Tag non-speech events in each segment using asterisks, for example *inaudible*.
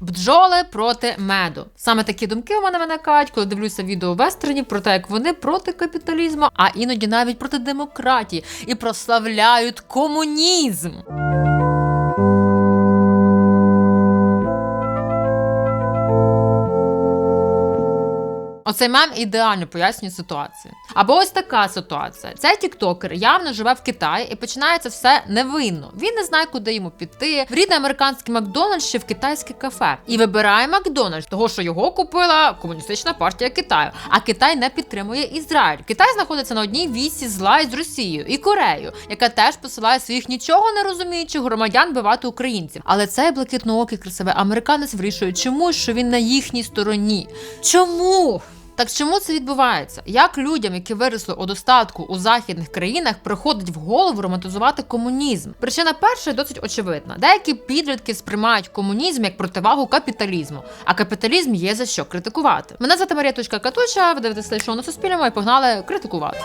Бджоли проти меду. Саме такі думки у мене виникають, коли дивлюся відео вестернів про те, як вони проти капіталізму, а іноді навіть проти демократії і прославляють комунізм. Оцей мем ідеально пояснює ситуацію. Або ось така ситуація. Цей тіктокер явно живе в Китаї і починається все невинно. Він не знає, куди йому піти. В рідний американський Макдональдс чи в китайське кафе. І вибирає Макдональдс, того що його купила комуністична партія Китаю. А Китай не підтримує Ізраїль. Китай знаходиться на одній вісі зла із Росією і Кореєю, яка теж посилає своїх нічого не розуміючих громадян бивати українців. Але цей блакитноокий красивий американець вирішує чомусь, що він на їхній стороні. Чому? Так чому це відбувається? Як людям, які виросли у достатку у західних країнах, приходить в голову романтизувати комунізм? Причина перша досить очевидна. Деякі підлітки сприймають комунізм як противагу капіталізму, а капіталізм є за що критикувати. Мене звати Марія Точка Катуча, ви дивитесь шоу на Суспільному і погнали критикувати.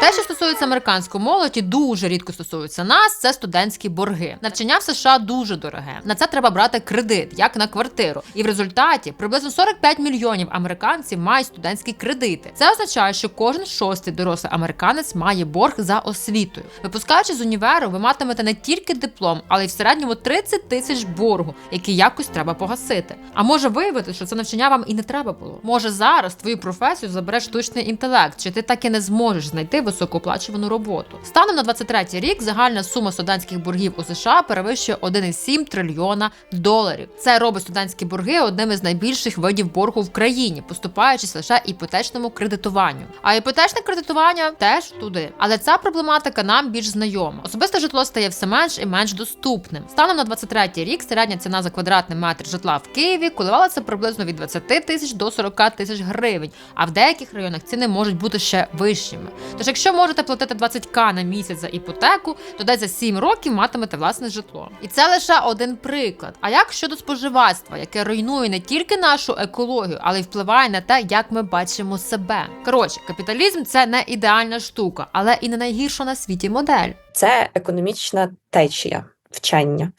Те, що стосується американської молоді, дуже рідко стосується нас. Це студентські борги. Навчання в США дуже дороге. На це треба брати кредит, як на квартиру. І в результаті приблизно 45 мільйонів американців мають студентські кредити. Це означає, що кожен шостий дорослий американець має борг за освітою. Випускаючи з універу, ви матимете не тільки диплом, але й в середньому 30 тисяч боргу, який якось треба погасити. А може виявити, що це навчання вам і не треба було. Може зараз твою професію забере штучний інтелект, чи ти так і не зможеш знайти високооплачувану роботу. Станом на 23 рік загальна сума студентських боргів у США перевищує 1,7 трильйона доларів. Це робить студентські борги одним із найбільших видів боргу в країні, поступаючись лише іпотечному кредитуванню. А іпотечне кредитування теж туди. Але ця проблематика нам більш знайома. Особисте житло стає все менш і менш доступним. Станом на 23 рік середня ціна за квадратний метр житла в Києві коливалася приблизно від 20 тисяч до 40 тисяч гривень. А в деяких районах ціни можуть бути ще вищими. Тож, якщо можете платити 20к на місяць за іпотеку, то десь за 7 років матимете власне житло. І це лише один приклад. А як щодо споживацтва, яке руйнує не тільки нашу екологію, але й впливає на те, як ми бачимо себе. Коротше, капіталізм це не ідеальна штука, але і не найгірша на світі модель. Це економічна течія вчення.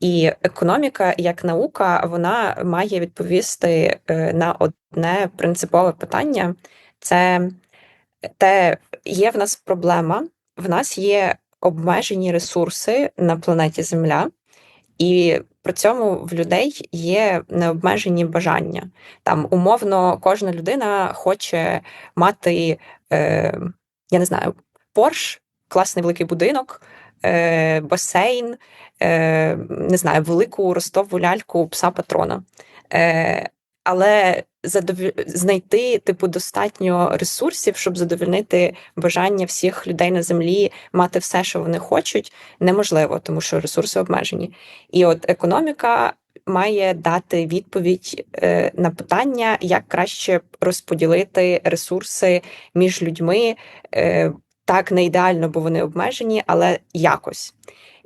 І економіка як наука вона має відповісти е, на одне принципове питання: це те, є в нас проблема, в нас є обмежені ресурси на планеті Земля, і при цьому в людей є необмежені бажання. Там умовно кожна людина хоче мати, е, я не знаю, Порш, класний великий будинок, е, басейн, е, не знаю, велику ростову ляльку пса патрона. Е, але задові... знайти типу достатньо ресурсів, щоб задовольнити бажання всіх людей на землі мати все, що вони хочуть, неможливо, тому що ресурси обмежені. І от економіка має дати відповідь е, на питання, як краще розподілити ресурси між людьми. Е, так, не ідеально, бо вони обмежені, але якось.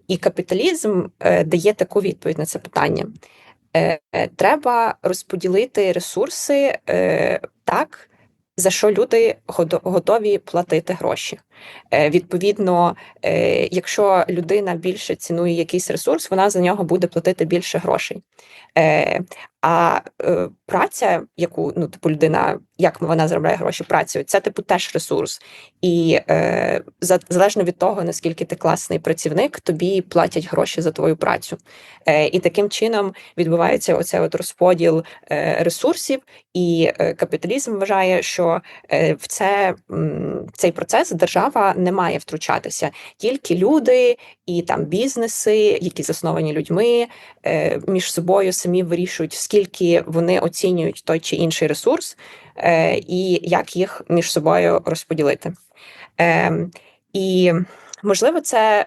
І капіталізм е, дає таку відповідь на це питання. Е, Треба розподілити ресурси е, так, за що люди готові платити гроші. Е, Відповідно, е, якщо людина більше цінує якийсь ресурс, вона за нього буде платити більше грошей. Е, А праця, яку ну, типу, людина, як вона заробляє гроші працею, це типу теж ресурс. І залежно від того, наскільки ти класний працівник, тобі платять гроші за твою працю. І таким чином відбувається оце от розподіл ресурсів, і капіталізм вважає, що в це цей процес держава не має втручатися. Тільки люди і там бізнеси, які засновані людьми, е, між собою самі вирішують, скільки вони оцінюють той чи інший ресурс, е, і як їх між собою розподілити. Е, І можливо, це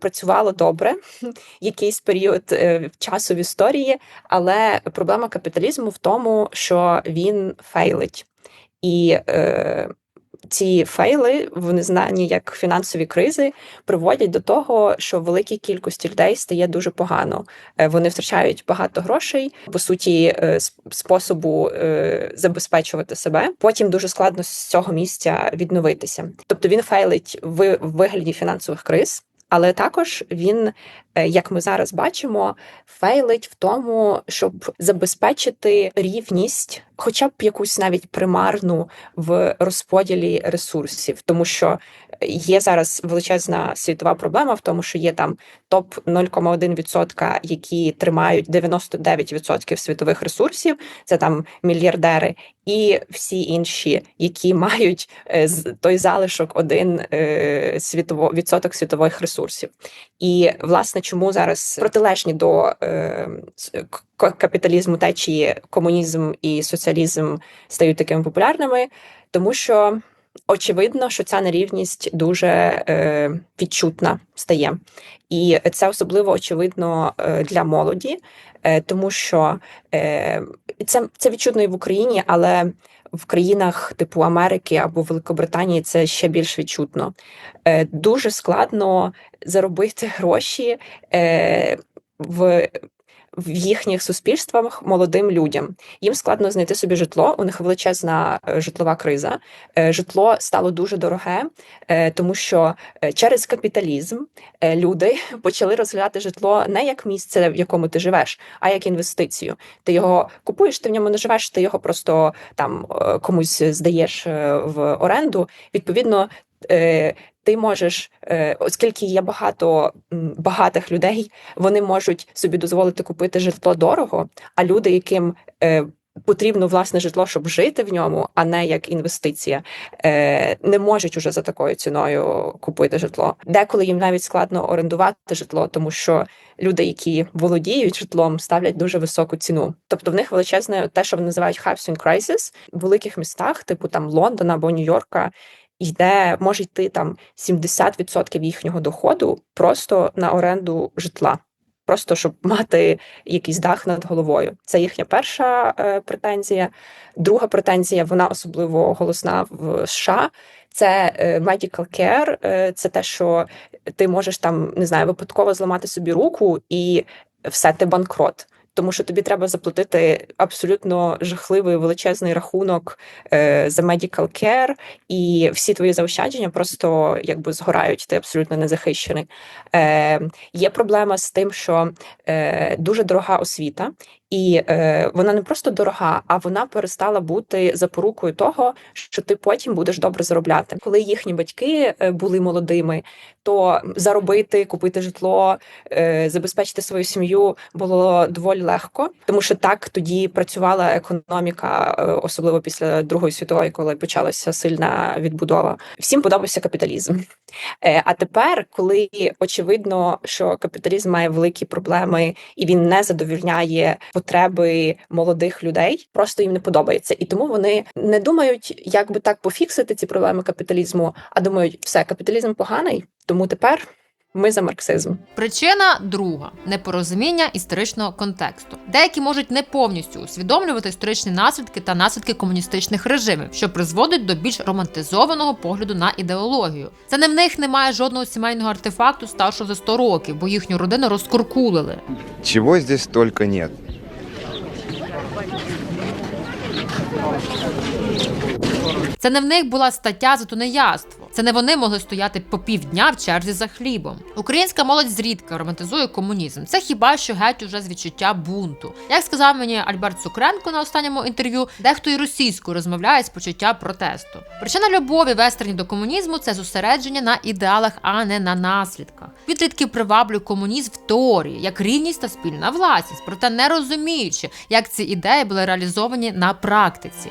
працювало добре *laughs* якийсь період часу в історії, але проблема капіталізму в тому, що він фейлить. І е, ці фейли, вони знані як фінансові кризи, приводять до того, що великій кількості людей стає дуже погано. Е, Вони втрачають багато грошей, по суті, е, способу е, забезпечувати себе. Потім дуже складно з цього місця відновитися. Тобто він фейлить в вигляді фінансових криз. Але також він, е, як ми зараз бачимо, фейлить в тому, щоб забезпечити рівність, хоча б якусь навіть примарну в розподілі ресурсів, тому що є зараз величезна світова проблема в тому, що є там топ 0,1%, які тримають 99% світових ресурсів, це там мільярдери, і всі інші, які *laughs* мають е, той залишок один е, світово відсоток світових ресурсів. І власне, чому зараз протилежні до е, капіталізму течії комунізм і соціалізм стають такими популярними, тому що очевидно, що ця нерівність дуже е, відчутна стає. І це особливо очевидно е, для молоді, е, тому що е, це, це відчутно і в Україні, але в країнах типу Америки або Великобританії це ще більш відчутно. Е, Дуже складно заробити гроші е, в. В їхніх суспільствах молодим людям їм складно знайти собі житло. У них величезна е, житлова криза. Е, Житло стало дуже дороге, е, тому що через капіталізм люди *laughs* почали розглядати житло не як місце, в якому ти живеш, а як інвестицію. Ти його купуєш, ти в ньому не живеш, ти його просто там комусь здаєш в оренду. Відповідно, ти можеш, е, оскільки є багато багатих людей, вони можуть собі дозволити купити житло дорого, а люди, яким е, потрібно власне житло, щоб жити в ньому, а не як інвестиція, е, не можуть уже за такою ціною купити житло. Деколи їм навіть складно орендувати житло, тому що люди, які володіють житлом, ставлять дуже високу ціну. Тобто в них величезне те, що вони називають housing crisis, в великих містах, типу там Лондона або Нью-Йорка. Йде, може йти там 70% їхнього доходу просто на оренду житла, просто щоб мати якийсь дах над головою. Це їхня перша е, претензія. Друга претензія, вона особливо голосна в США. Це е, medical care, е, це те, що ти можеш там не знаю, випадково зламати собі руку, і все ти банкрот. Тому що тобі треба заплатити абсолютно жахливий величезний рахунок е, за medical care, і всі твої заощадження просто якби згорають. Ти абсолютно не захищений. Е, є проблема з тим, що е, дуже дорога освіта, і е, вона не просто дорога, а вона перестала бути запорукою того, що ти потім будеш добре заробляти. Коли їхні батьки е, були молодими, то заробити, купити житло, е, забезпечити свою сім'ю було доволі легко, тому що так тоді працювала економіка, е, особливо після Другої світової, коли почалася сильна відбудова. Всім подобався капіталізм. Е, А тепер, коли очевидно, що капіталізм має великі проблеми і він не задовільняє потреби молодих людей, просто їм не подобається, і тому вони не думають, як би так пофіксити ці проблеми капіталізму, а думають, все капіталізм поганий, тому тепер ми за марксизм. Причина друга непорозуміння історичного контексту. Деякі можуть не повністю усвідомлювати історичні наслідки та наслідки комуністичних режимів, що призводить до більш романтизованого погляду на ідеологію. Це не в них немає жодного сімейного артефакту старшого за 100 років, бо їхню родину розкуркулили. Чего здесь только нет. Це не в них була стаття за тунеядство. Це не вони могли стояти по півдня в черзі за хлібом. Українська молодь зрідка романтизує комунізм. Це хіба що геть уже з відчуття бунту. Як сказав мені Альберт Цукренко на останньому інтерв'ю, дехто і російською розмовляє з почуття протесту. Причина любові вестерні до комунізму це зосередження на ідеалах, а не на наслідках. Підлітків приваблює комунізм в теорії як рівність та спільна власність, проте не розуміючи, як ці ідеї були реалізовані на практиці.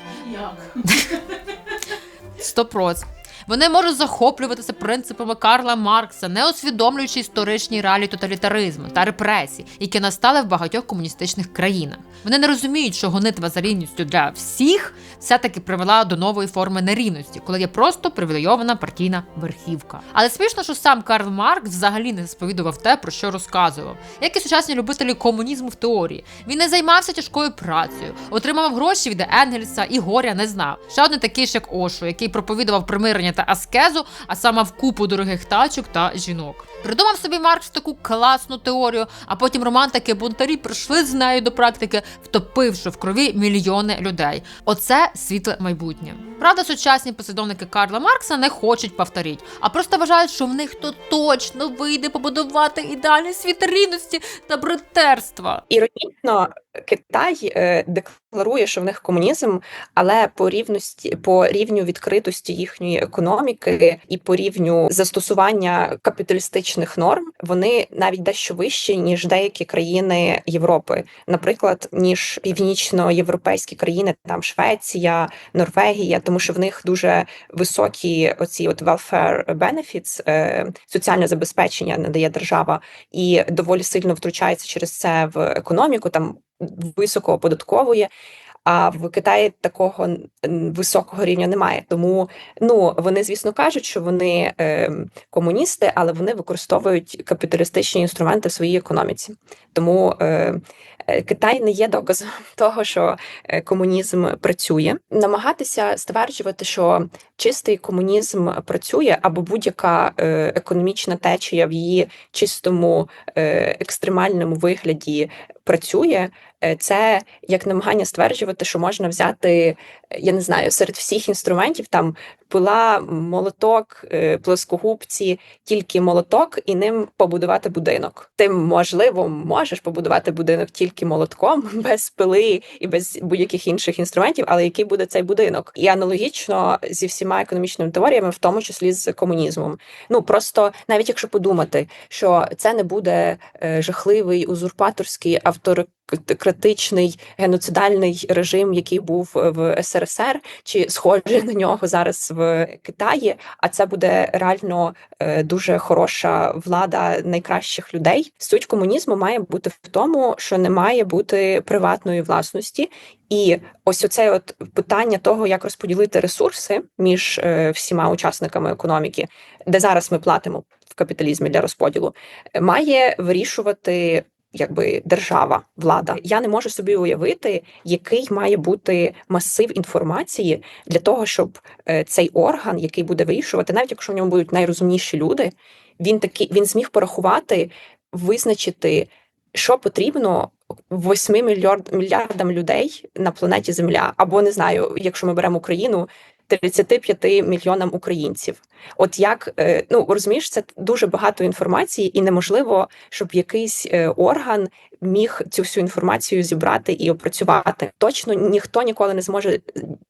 Стопроц. Вони можуть захоплюватися принципами Карла Маркса, не усвідомлюючи історичні реалії тоталітаризму та репресій, які настали в багатьох комуністичних країнах. Вони не розуміють, що гонитва за рівністю для всіх все-таки привела до нової форми нерівності, коли є просто привілейована партійна верхівка. Але смішно, що сам Карл Маркс взагалі не сповідував те, про що розказував. Як і сучасні любителі комунізму в теорії. Він не займався тяжкою працею, отримав гроші від Енгельса і горя не знав. Ще один такий ж як Ошу, який проповідував примирення та аскезу, а саме в купу дорогих тачок та жінок. Придумав собі Маркс таку класну теорію, а потім романтики бунтарі прийшли з нею до практики, втопивши в крові мільйони людей. Оце світле майбутнє. Правда, сучасні послідовники Карла Маркса не хочуть повторіть, а просто вважають, що в них то точно вийде побудувати ідеальний світ рівності та братерства. Іронічно, Китай е, декларує, що в них комунізм, але по рівності по рівню відкритості їхньої економіки і по рівню застосування капіталістичних норм вони навіть дещо вищі ніж деякі країни Європи, наприклад, ніж північноєвропейські країни, там Швеція, Норвегія, тому що в них дуже високі оці от welfare benefits, е, соціальне забезпечення надає держава, і доволі сильно втручається через це в економіку. Там високо оподатковує. А в Китаї такого високого рівня немає. Тому ну вони, звісно, кажуть, що вони е, комуністи, але вони використовують капіталістичні інструменти в своїй економіці. Тому е, е, Китай не є доказом *laughs* того, що е, комунізм працює. Намагатися стверджувати, що чистий комунізм працює, або будь-яка е, економічна течія в її чистому е, екстремальному вигляді працює. Е, Це як намагання стверджувати, що можна взяти, е, я не знаю, серед всіх інструментів там пила, молоток, е, плоскогубці, тільки молоток, і ним побудувати будинок. Ти можливо можеш побудувати будинок тільки молотком, *laughs* без пили і без будь-яких інших інструментів, але який буде цей будинок? І аналогічно зі всіма економічними теоріями, в тому числі з комунізмом. Ну просто навіть якщо подумати, що це не буде жахливий узурпаторський авторитетичний геноцидальний режим, який був в СРСР, чи схожий на нього зараз в Китаї. А це буде реально е, дуже хороша влада найкращих людей. Суть комунізму має бути в тому, що не має бути приватної власності. І ось оце от питання того, як розподілити ресурси між е, всіма учасниками економіки, де зараз ми платимо в капіталізмі для розподілу, е, має вирішувати. Якби держава, влада, я не можу собі уявити, який має бути масив інформації для того, щоб е, цей орган, який буде вирішувати, навіть якщо в ньому будуть найрозумніші люди, він такий він зміг порахувати, визначити, що потрібно 8 мільярд, мільярдам людей на планеті Земля, або не знаю, якщо ми беремо Україну. 35 мільйонам українців, от як е, ну розумієш, це дуже багато інформації, і неможливо, щоб якийсь е, орган міг цю всю інформацію зібрати і опрацювати. Точно ніхто ніколи не зможе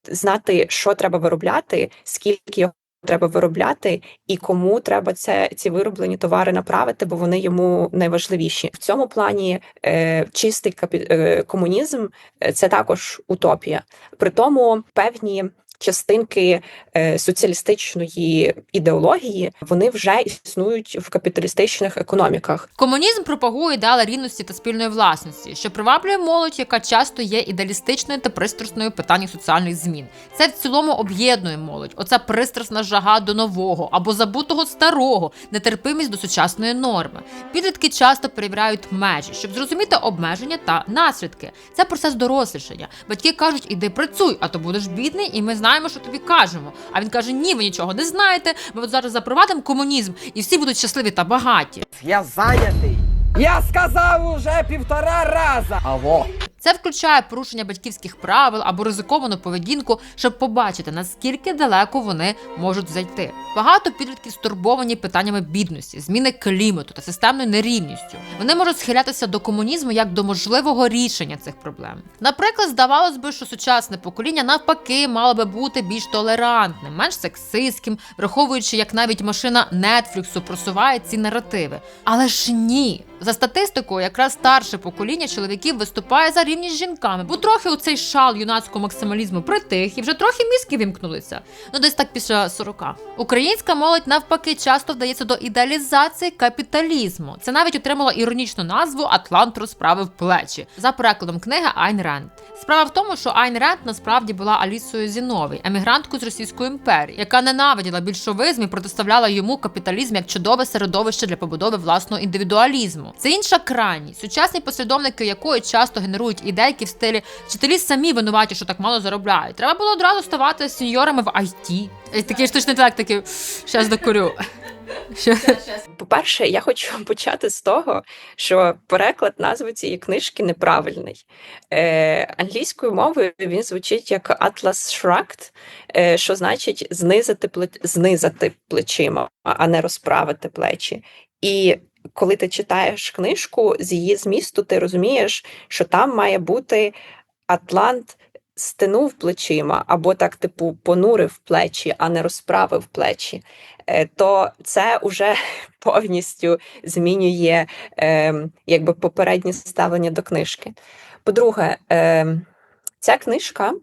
знати, що треба виробляти, скільки його треба виробляти, і кому треба це ці вироблені товари направити, бо вони йому найважливіші. В цьому плані е, чистий капі, е, комунізм е, це також утопія. При тому певні. Частинки е, соціалістичної ідеології вони вже існують в капіталістичних економіках. Комунізм пропагує ідеали рівності та спільної власності, що приваблює молодь, яка часто є ідеалістичною та пристрасною в соціальних змін. Це в цілому об'єднує молодь. Оця пристрасна жага до нового або забутого старого, нетерпимість до сучасної норми. Підлітки часто перевіряють межі, щоб зрозуміти обмеження та наслідки. Це процес дорослішання. Батьки кажуть, іди працюй, а то будеш бідний, і ми знаємо, що тобі кажемо. А він каже: Ні, ви нічого не знаєте. Ми от зараз запровадимо комунізм, і всі будуть щасливі та багаті. Я зайнятий. Я сказав уже півтора раза. Алло. Це включає порушення батьківських правил або ризиковану поведінку, щоб побачити, наскільки далеко вони можуть зайти. Багато підлітків стурбовані питаннями бідності, зміни клімату та системною нерівністю. Вони можуть схилятися до комунізму як до можливого рішення цих проблем. Наприклад, здавалось би, що сучасне покоління навпаки мало би бути більш толерантним, менш сексистським, враховуючи, як навіть машина Нетфліксу просуває ці наративи. Але ж ні. За статистикою, якраз старше покоління чоловіків виступає за рівність з жінками, бо трохи у цей шал юнацького максималізму притих і вже трохи мізки вімкнулися. Ну десь так після 40. Українська молодь навпаки часто вдається до ідеалізації капіталізму. Це навіть отримало іронічну назву Атлант розправив плечі за перекладом книги Айн Ренд. Справа в тому, що Айн Ренд насправді була Алісою Зіновій, емігранткою з Російської імперії, яка ненавиділа більшовизм і протиставляла йому капіталізм як чудове середовище для побудови власного індивідуалізму. Іншому. Це інша крайність, сучасні послідовники якої часто генерують ідейки в стилі вчителі самі винуваті, що так мало заробляють. Треба було одразу ставати сеньорами в IT. Такий штучний інтелект, такий щас докурю. *laughs* По-перше, я хочу почати з того, що переклад назви цієї книжки неправильний. Е, англійською мовою він звучить як Atlas Shrugged, е, що значить знизити, пле- знизати плечима, а не розправити плечі. І коли ти читаєш книжку з її змісту, ти розумієш, що там має бути Атлант стенув плечима, або так, типу, понурив плечі, а не розправив плечі. Е, то це вже *laughs* повністю змінює е, якби попереднє ставлення до книжки. По-друге, е, ця книжка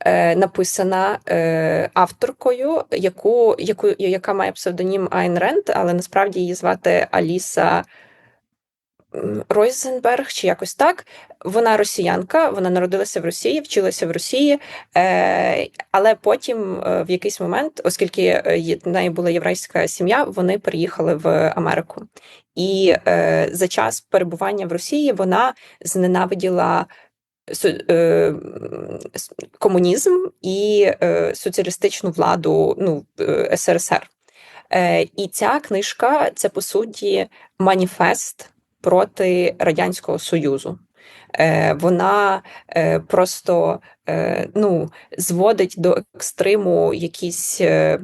е, написана е, авторкою, яку, яку, яка має псевдонім Айн Ренд, але насправді її звати Аліса Ройзенберг чи якось так. Вона росіянка, вона народилася в Росії, вчилася в Росії, е, але потім в якийсь момент, оскільки в неї була єврейська сім'я, вони переїхали в Америку. І за час перебування в Росії вона зненавиділа комунізм і е, соціалістичну владу ну, е, СРСР. Е, і ця книжка це по суті маніфест проти Радянського Союзу. Е, вона е, просто е, ну, зводить до екстриму якісь е,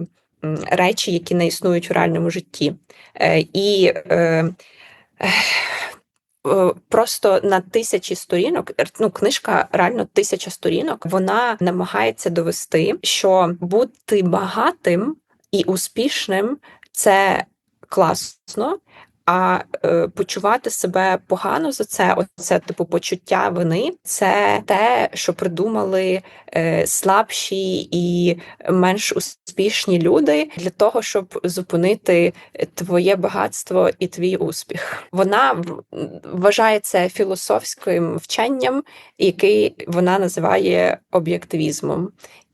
речі, які не існують в реальному житті. Е, і е, е, просто на тисячі сторінок, ну, книжка реально тисяча сторінок, вона намагається довести, що бути багатим і успішним це класно. А е, почувати себе погано за це, оце типу почуття вини, це те, що придумали е, слабші і менш успішні люди для того, щоб зупинити твоє багатство і твій успіх. Вона в- вважає це філософським вченням, який вона називає об'єктивізмом.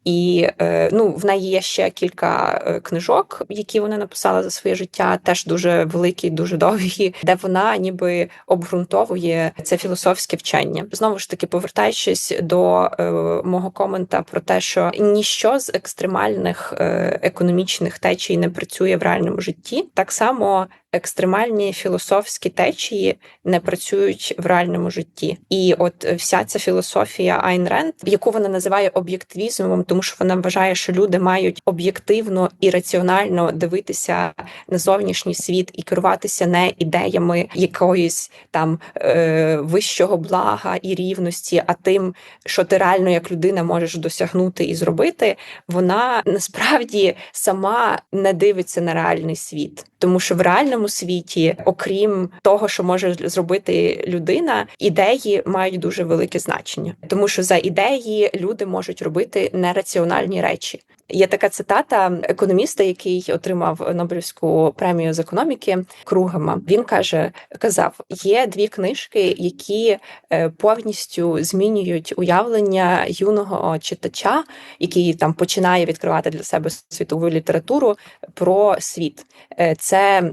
І е, ну, в неї є ще кілька е, книжок, які вона написала за своє життя, теж дуже великі, дуже довгі, де вона ніби обґрунтовує це філософське вчення. Знову ж таки, повертаючись до е, мого комента про те, що ніщо з екстремальних економічних течій не працює в реальному житті, так само екстремальні філософські течії не працюють в реальному житті. І от вся ця філософія Айн Ренд, яку вона називає об'єктивізмом, тому що вона вважає, що люди мають об'єктивно і раціонально дивитися на зовнішній світ і керуватися не ідеями якоїсь там е, вищого блага і рівності, а тим, що ти реально як людина можеш досягнути і зробити, вона насправді сама не дивиться на реальний світ, тому що в реальному світі, окрім того, що може зробити людина, ідеї мають дуже велике значення, тому що за ідеї люди можуть робити нераціональні речі. Є така цитата економіста, який отримав Нобелівську премію з економіки Кругема. Він каже: казав: є дві книжки, які е, повністю змінюють уявлення юного читача, який там починає відкривати для себе світову літературу про світ. Е, Це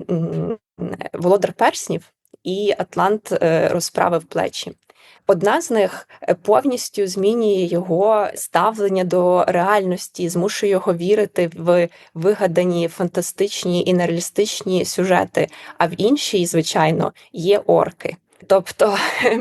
Володар Перснів і Атлант е, розправив плечі. Одна з них е, повністю змінює його ставлення до реальності, змушує його вірити в вигадані фантастичні і нереалістичні сюжети. А в іншій, звичайно, є орки. Тобто *laughs*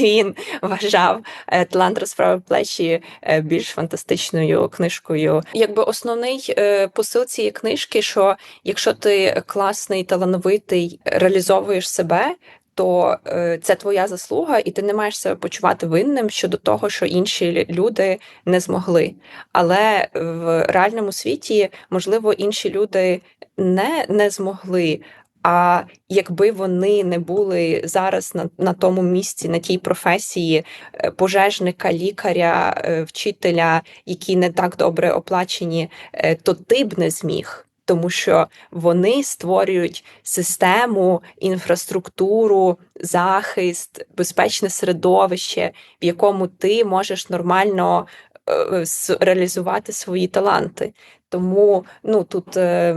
він вважав е, Талант розправив плечі е, більш фантастичною книжкою. Якби основний посил цієї книжки, що якщо ти класний, талановитий, реалізовуєш себе. То е, це твоя заслуга, і ти не маєш себе почувати винним щодо того, що інші люди не змогли. Але в реальному світі, можливо, інші люди не, не змогли. А якби вони не були зараз на, на тому місці, на тій професії е, пожежника, лікаря, е, вчителя, які не так добре оплачені, то ти б не зміг. Тому що вони створюють систему, інфраструктуру, захист, безпечне середовище, в якому ти можеш нормально е, реалізувати свої таланти. Тому ну тут е,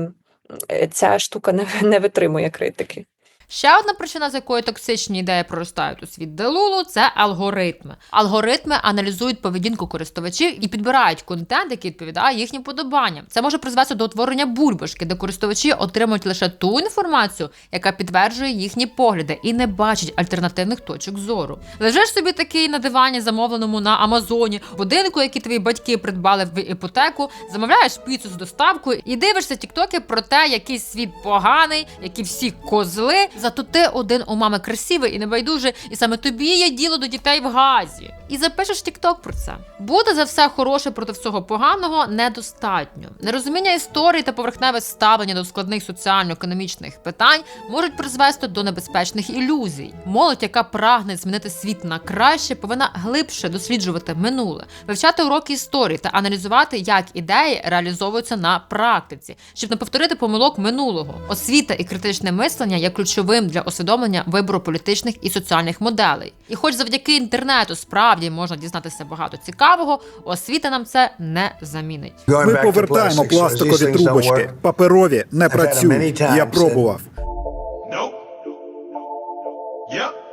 е, ця штука не, не витримує критики. Ще одна причина, з якої токсичні ідеї проростають у світ Делулу, це алгоритми. Алгоритми аналізують поведінку користувачів і підбирають контент, який відповідає їхнім подобанням. Це може призвести до утворення бульбашки, де користувачі отримують лише ту інформацію, яка підтверджує їхні погляди, і не бачать альтернативних точок зору. Лежиш собі такий на дивані, замовленому на Амазоні, будинку, який твої батьки придбали в іпотеку, замовляєш піцу з доставкою і дивишся тіктоки про те, який світ поганий, які всі козли. Зато ти один у мами красивий і небайдужий, і саме тобі є діло до дітей в газі. І запишеш тікток про це. Буде за все хороше проти всього поганого недостатньо. Нерозуміння історії та поверхневе ставлення до складних соціально-економічних питань можуть призвести до небезпечних ілюзій. Молодь, яка прагне змінити світ на краще, повинна глибше досліджувати минуле, вивчати уроки історії та аналізувати, як ідеї реалізовуються на практиці, щоб не повторити помилок минулого. Освіта і критичне мислення є ключовим для усвідомлення вибору політичних і соціальних моделей. І хоч завдяки інтернету справді можна дізнатися багато цікавого, освіта нам це не замінить. Ми повертаємо пластикові трубочки. Паперові не працюють. Я пробував.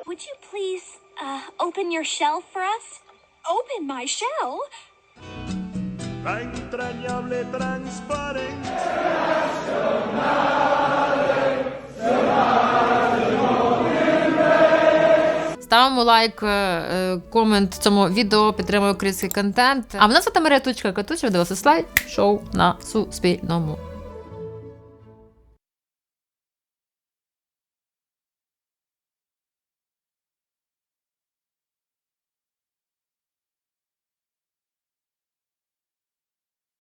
Would you please uh, open your shell for us? Open my shell? La entrañable transparencia. Ставимо лайк, е, е, комент цьому відео, підтримуємо український контент. А мене звати Марія Тучка Катуча, дивилася слайд шоу на Суспільному.